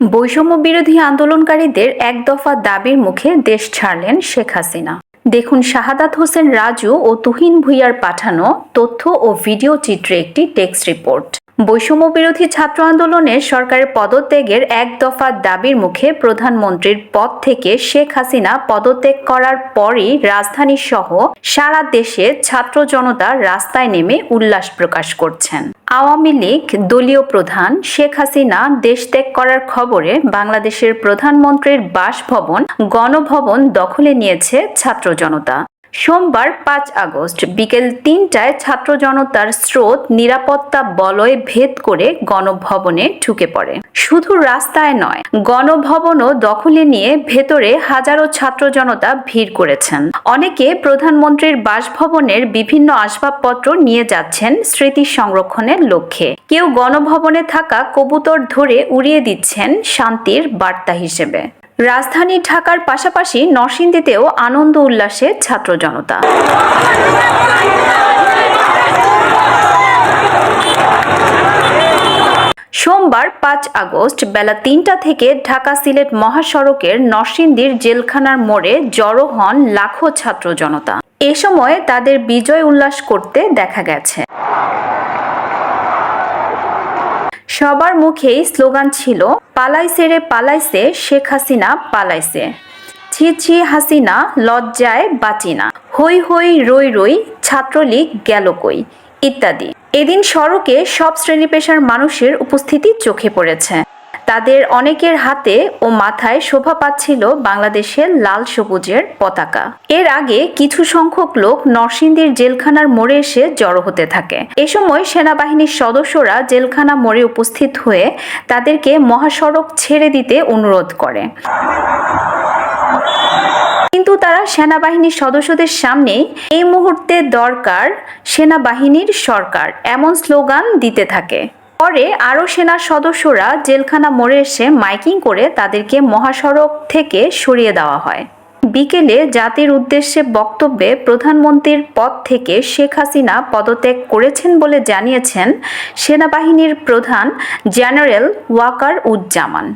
বৈষম্য বিরোধী আন্দোলনকারীদের এক দফা দাবির মুখে দেশ ছাড়লেন শেখ হাসিনা। দেখুন শাহাদাত হোসেন রাজু ও তুহিন ভুইয়ার পাঠানো তথ্য ও ভিডিও চিত্রে একটি টেক্সট রিপোর্ট। বৈষম্য বিরোধী ছাত্র আন্দোলনের সরকারের পদত্যাগের এক দফা দাবির মুখে প্রধানমন্ত্রীর পদ থেকে শেখ হাসিনা পদত্যাগ করার পরই রাজধানী সহ সারা দেশে ছাত্র জনতা রাস্তায় নেমে উল্লাস প্রকাশ করছেন। আওয়ামী লীগ দলীয় প্রধান শেখ হাসিনা দেশ ত্যাগ করার খবরে বাংলাদেশের প্রধানমন্ত্রীর বাসভবন, গণভবন দখলে নিয়েছে ছাত্র জনতা। সোমবার পাঁচ আগস্ট বিকেল তিনটায় ছাত্র জনতার স্রোত নিরাপত্তা বলয় ভেদ করে গণভবনে ঢুকে পড়ে। শুধু রাস্তায় নয়, গণভবনও দখলে নিয়ে ভেতরে হাজারো ছাত্র জনতা ভিড় করেছেন। অনেকে প্রধানমন্ত্রীর বাসভবনের বিভিন্ন আসবাবপত্র নিয়ে যাচ্ছেন স্মৃতি সংরক্ষণের লক্ষ্যে। কেউ গণভবনে থাকা কবুতর ধরে উড়িয়ে দিচ্ছেন শান্তির বার্তা হিসেবে। রাজধানী ঢাকার পাশাপাশি নরসিংদীতেও আনন্দ উল্লাসে ছাত্র জনতা। সোমবার পাঁচ আগস্ট বেলা তিনটা থেকে ঢাকা সিলেট মহাসড়কের নরসিংদীর জেলখানার মোড়ে জড়ো হন লাখো ছাত্র জনতা। এ সময় তাদের বিজয় উল্লাস করতে দেখা গেছে। সবার মুখেই স্লোগান ছিল, পালাইছে রে, পালাইছে, শেখ হাসিনা পালাইছে। ছি ছি, হাসিনা, লজ্জায় বাঁচিনা হই হই, রই রই, ছাত্রলীগ গেল কই? ইত্যাদি। এদিন সড়কে সব শ্রেণি পেশার মানুষের উপস্থিতি চোখে পড়েছে। তাদের অনেকের হাতে ও মাথায় শোভা পাচ্ছিল বাংলাদেশের লাল সবুজের পতাকা। এর আগে কিছু সংখ্যক লোক নরসিংদীর জেলখানার মোড়ে এসে জড়ো হতে থাকে। এ সময় সেনাবাহিনীর সদস্যরা জেলখানা মোড়ে উপস্থিত হয়ে তাদেরকে মহাসড়ক ছেড়ে দিতে অনুরোধ করে। কিন্তু তারা সেনাবাহিনীর সদস্যদের সামনে, এই মুহূর্তে দরকার সেনাবাহিনীর সরকার এমন স্লোগান দিতে থাকে। পরে আরও সেনা সদস্যরা জেলখানা মোড়ে এসে মাইকিং করে তাদেরকে মহাসড়ক থেকে সরিয়ে দেওয়া হয়। বিকেলে জাতির উদ্দেশ্যে বক্তব্যে প্রধানমন্ত্রীর পদ থেকে শেখ হাসিনা পদত্যাগ করেছেন বলে জানিয়েছেন সেনাবাহিনীর প্রধান জেনারেল ওয়াকার উজ্জামান।